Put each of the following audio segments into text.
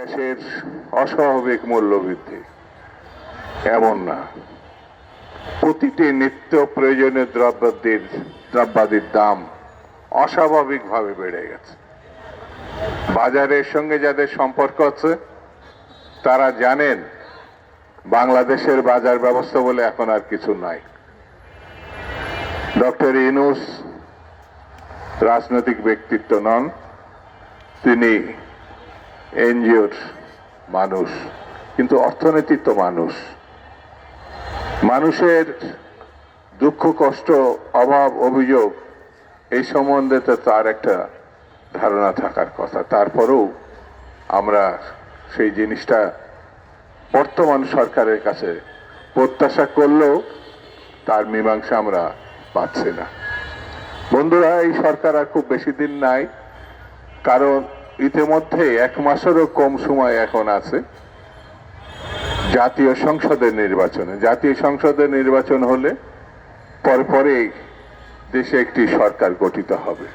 গ্যাসের অস্বাভাবিক মূল্যবৃদ্ধি। এমন না। প্রতিটি নিত্য প্রয়োজনীয় দ্রব্যাদির দ্রব্যাদির দাম অস্বাভাবিকভাবে বেড়ে গেছে। বাজারের সঙ্গে যাদের সম্পর্ক আছে, তারা জানেন বাংলাদেশের বাজার ব্যবস্থা বলে এখন আর কিছু নাই। ডক্টর ইনুস রাজনৈতিক ব্যক্তিত্ব নন, তিনি এনজিওর মানুষ, কিন্তু অর্থনীতির তো মানুষ। মানুষের দুঃখ, কষ্ট, অভাব, অভিযোগ, এই সম্বন্ধে তো তার একটা ধারণা থাকার কথা। তারপরেও আমরা সেই জিনিসটা বর্তমান সরকারের কাছে প্রত্যাশা করলেও তার মীমাংসা আমরা পাচ্ছি না। বন্ধুরা, এই সরকার আর খুব বেশি দিন নাই, কারণ ইতিমধ্যে এক মাসেরও কম সময় এখন আছে জাতীয় সংসদের নির্বাচনে। জাতীয় সংসদের নির্বাচন হলে পরপরেই দেশে একটি সরকার গঠিত হবে।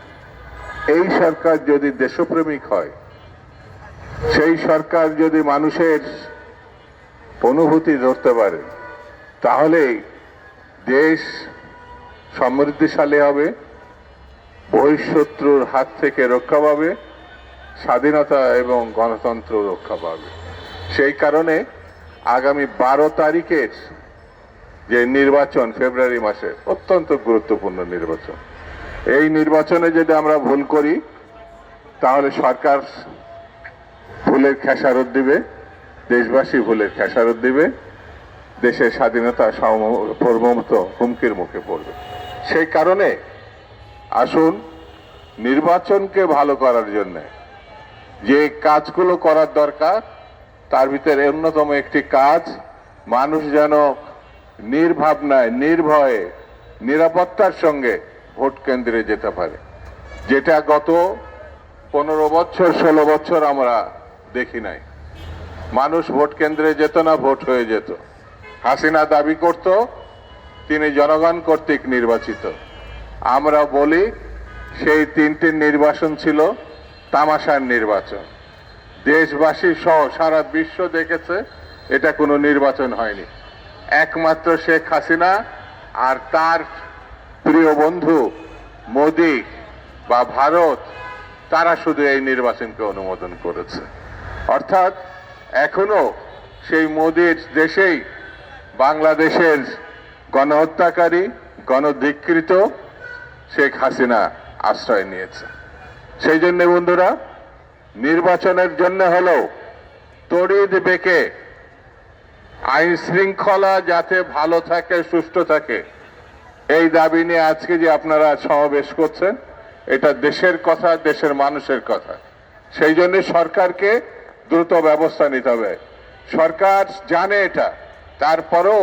এই সরকার যদি দেশপ্রেমিক হয়, সেই সরকার যদি মানুষের অনুভূতি ধরতে পারে, তাহলে দেশ সমৃদ্ধিশালী হবে বহিঃশত্রুর হাত থেকে রক্ষা পাবে স্বাধীনতা এবং গণতন্ত্র রক্ষা পাবে। সেই কারণে আগামী বারো তারিখের যে নির্বাচন, ফেব্রুয়ারি মাসে, অত্যন্ত গুরুত্বপূর্ণ নির্বাচন। এই নির্বাচনে যদি আমরা ভুল করি, তাহলে সরকার ভুলের খেসারত দিবে, দেশবাসী ভুলের খেসারত দিবে, দেশের স্বাধীনতা সর্বমত হুমকির মুখে পড়বে। সেই কারণে আসুন, নির্বাচনকে ভালো করার জন্য যে কাজগুলো করার দরকার, তার ভিতরে অন্যতম একটি কাজ, মানুষ যেন নির্ভাবনায়, নির্ভয়ে, নিরাপত্তার সঙ্গে ভোট কেন্দ্রে যেতে পারে। যেটা গত পনেরো বছর, ষোলো বছর আমরা দেখি নাই। মানুষ ভোট কেন্দ্রে যেত না, ভোট হয়ে যেত। হাসিনা দাবি করত, তিনি জনগণ কর্তৃক নির্বাচিত। আমরা বলি, সেই তিনটি নির্বাচন ছিল তামাশার নির্বাচন। দেশবাসী সহ সারা বিশ্ব দেখেছে, এটা কোনো নির্বাচন হয়নি। একমাত্র শেখ হাসিনা আর তার প্রিয় বন্ধু মোদি বা ভারত, তারা শুধু এই নির্বাচনকে অনুমোদন করেছে। অর্থাৎ এখনও সেই মোদির দেশেই বাংলাদেশের গণহত্যাকারী, গণধিকৃত শেখ হাসিনা আশ্রয় নিয়েছে। সেই জন্য বন্ধুরা, নির্বাচনের জন্য হলো তড়িৎ বেঁকে আইন শৃঙ্খলা যাতে ভালো থাকে সুস্থ থাকে। এই দাবি নিয়ে আজকে যে আপনারা সমাবেশ করছেন, এটা দেশের কথা, দেশের মানুষের কথা। সেই জন্য সরকারকে দ্রুত ব্যবস্থা নিতে হবে। সরকার জানে এটা, তারপরেও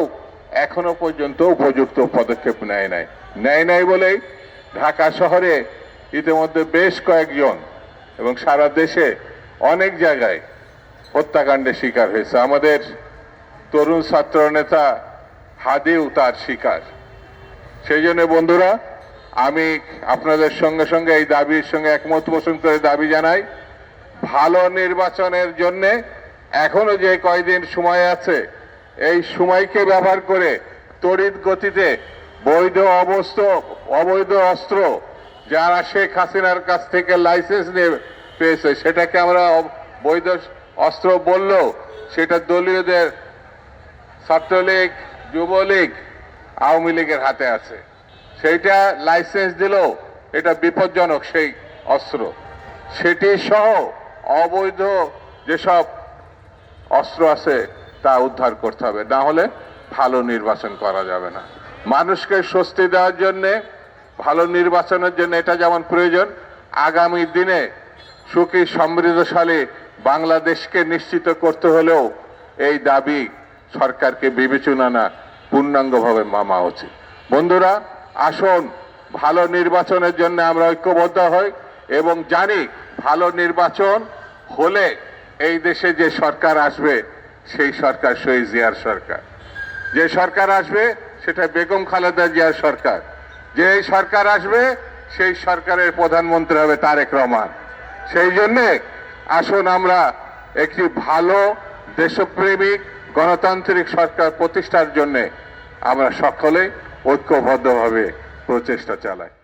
এখনও পর্যন্ত উপযুক্ত পদক্ষেপ নেয় নাই। নেয় নাই বলেই ঢাকা শহরে ইতিমধ্যে বেশ কয়েকজন এবং সারা দেশে অনেক জায়গায় হত্যাকাণ্ডের শিকার হয়েছে। আমাদের তরুণ ছাত্র নেতা হাদিও তার শিকার। সেই জন্য বন্ধুরা, আমি আপনাদের সঙ্গে সঙ্গে এই দাবির সঙ্গে একমত পোষণ করে দাবি জানাই, ভালো নির্বাচনের জন্য এখনও যে কয়দিন সময় আছে, এই সময়কে ব্যবহার করে তড়িৎ গতিতে বৈধ অবস্থ, অবৈধ অস্ত্র যারা শেখ হাসিনার কাছ থেকে লাইসেন্স নিয়ে পেয়েছে, সেটাকে আমরা বৈধ অস্ত্র বললেও সেটা দলীয়দের ছাত্রলীগ, যুবলীগ, আওয়ামী লীগের হাতে আছে। সেইটা লাইসেন্স দিলেও এটা বিপজ্জনক সেই অস্ত্র। সেটি সহ অবৈধ যেসব অস্ত্র আছে তা উদ্ধার করতে হবে। না হলে ভালো নির্বাচন করা যাবে না। মানুষকে স্বস্তি দেওয়ার জন্যে ভালো নির্বাচনের জন্য এটা যেমন প্রয়োজন, আগামী দিনে সুখী, সমৃদ্ধশালী বাংলাদেশকে নিশ্চিত করতে হলেও এই দাবি সরকারকে বিবেচনা না, পূর্ণাঙ্গভাবে মামা উচিত। বন্ধুরা, আসুন, ভালো নির্বাচনের জন্য আমরা ঐক্যবদ্ধ হই এবং জানি ভালো নির্বাচন হলে এই দেশে যে সরকার আসবে, সেই সরকার শহীদ জিয়ার সরকার। যে সরকার আসবে, সেটা বেগম খালেদা জিয়ার সরকার। যে এই সরকার আসবে, সেই সরকারের প্রধানমন্ত্রী হবে তারেক রহমান। সেই জন্যে আসুন আমরা একটি ভালো, দেশপ্রেমিক, গণতান্ত্রিক সরকার প্রতিষ্ঠার জন্যে আমরা সকলে ঐক্যবদ্ধভাবে প্রচেষ্টা চালাই।